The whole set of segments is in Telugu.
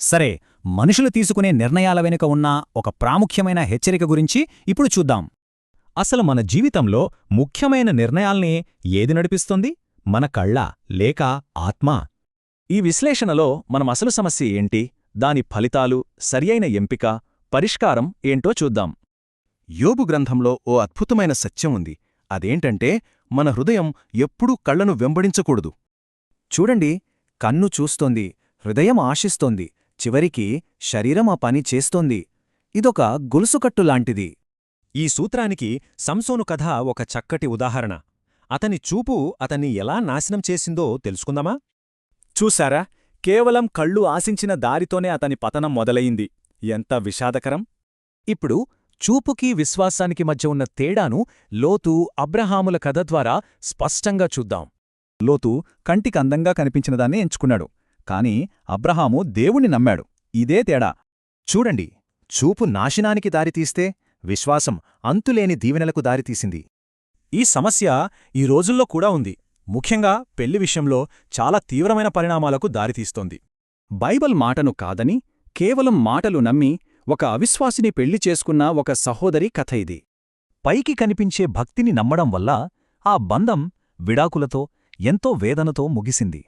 సరే మనుషులు తీసుకునే నిర్ణయాల వెనుక ఉన్న ఒక ప్రాముఖ్యమైన హెచ్చరిక గురించి ఇప్పుడు చూద్దాం. అసలు మన జీవితంలో ముఖ్యమైన నిర్ణయాల్ని ఏది నడిపిస్తుంది? మన కళ్ళ లేక ఆత్మ? ఈ విశ్లేషణలో మనం అసలు సమస్య ఏంటి? దాని ఫలితాలు సరియైన ఎంపిక పరిష్కారం ఏంటో చూద్దాం. యోబు గ్రంథంలో ఓ అద్భుతమైన సత్యం ఉంది. అదేంటంటే మన హృదయం ఎప్పుడూ కళ్ళను వెంబడించకూడదు. చూడండి కన్ను చూస్తోంది హృదయం ఆశిస్తోంది చివరికి శరీరం ఆ పని చేస్తోంది. ఇదొక గొలుసుకట్టు లాంటిది. ఈ సూత్రానికి సంసోను కథ ఒక చక్కటి ఉదాహరణ. అతని చూపు అతన్ని ఎలా నాశనం చేసిందో తెలుసుకుందామా? చూశారా? కేవలం కళ్ళు ఆశించిన దారితోనే అతని పతనం మొదలయింది ఎంత విషాదకరం! ఇప్పుడు చూపుకి విశ్వాసానికి మధ్య ఉన్న తేడాను లోతు అబ్రహాముల కథ ద్వారా స్పష్టంగా చూద్దాం. లోతు కంటికి అందంగా కనిపించినదాన్ని ఎంచుకున్నాడు. కాని అబ్రహాము దేవుణ్ణి నమ్మాడు. ఇదే తేడా. చూడండి చూపు నాశనానికి దారితీస్తే విశ్వాసం అంతులేని దీవెనలకు దారితీసింది ఈ సమస్య ఈ రోజుల్లో కూడా ఉంది. ముఖ్యంగా పెళ్ళి విషయంలో చాలా తీవ్రమైన పరిణామాలకు దారితీస్తోంది బైబల్ మాటను కాదని కేవలం మాటలు నమ్మి ఒక అవిశ్వాసిని పెళ్ళి చేసుకున్న ఒక సహోదరి కథ ఇది. పైకి కనిపించే భక్తిని నమ్మడం వల్ల ఆ బంధం విడాకులతో ఎంతో వేదనతో ముగిసింది.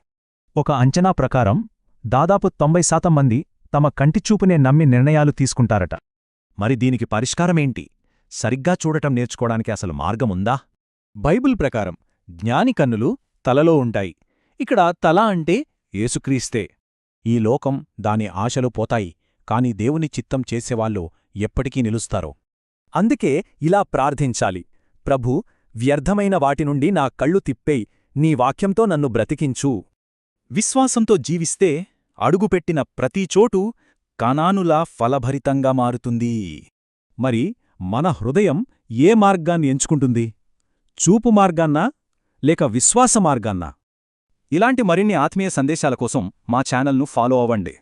ఒక అంచనా ప్రకారం దాదాపు తొంభై శాతం మంది తమ కంటిచూపునే నమ్మి నిర్ణయాలు తీసుకుంటారట. మరి దీనికి పరిష్కారమేంటి? సరిగ్గా చూడటం నేర్చుకోవడానికి అసలు మార్గముందా? బైబిల్ ప్రకారం జ్ఞాని కన్నులు తలలో ఉంటాయి. ఇక్కడ తల అంటే ఏసుక్రీస్తే ఈ లోకం దాని ఆశలు పోతాయి కాని దేవుని చిత్తం చేసేవాళ్ళు ఎప్పటికీ నిలుస్తారో. అందుకే ఇలా ప్రార్థించాలి. ప్రభూ వ్యర్థమైన వాటి నుండి నా కళ్ళు తిప్పేయి నీ వాక్యంతో నన్ను బ్రతికించు. విశ్వాసంతో జీవిస్తే అడుగుపెట్టిన ప్రతి కణానులా కనానులా ఫలభరితంగా మారుతుంది. మరి మన హృదయం ఏ మార్గాన్ని ఎంచుకుంటుంది? చూపు మార్గాన్నా లేక విశ్వాస మార్గాన్నా? ఇలాంటి మరిన్ని ఆత్మీయ సందేశాల కోసం మా ఛానల్ను ఫాలో అవ్వండి.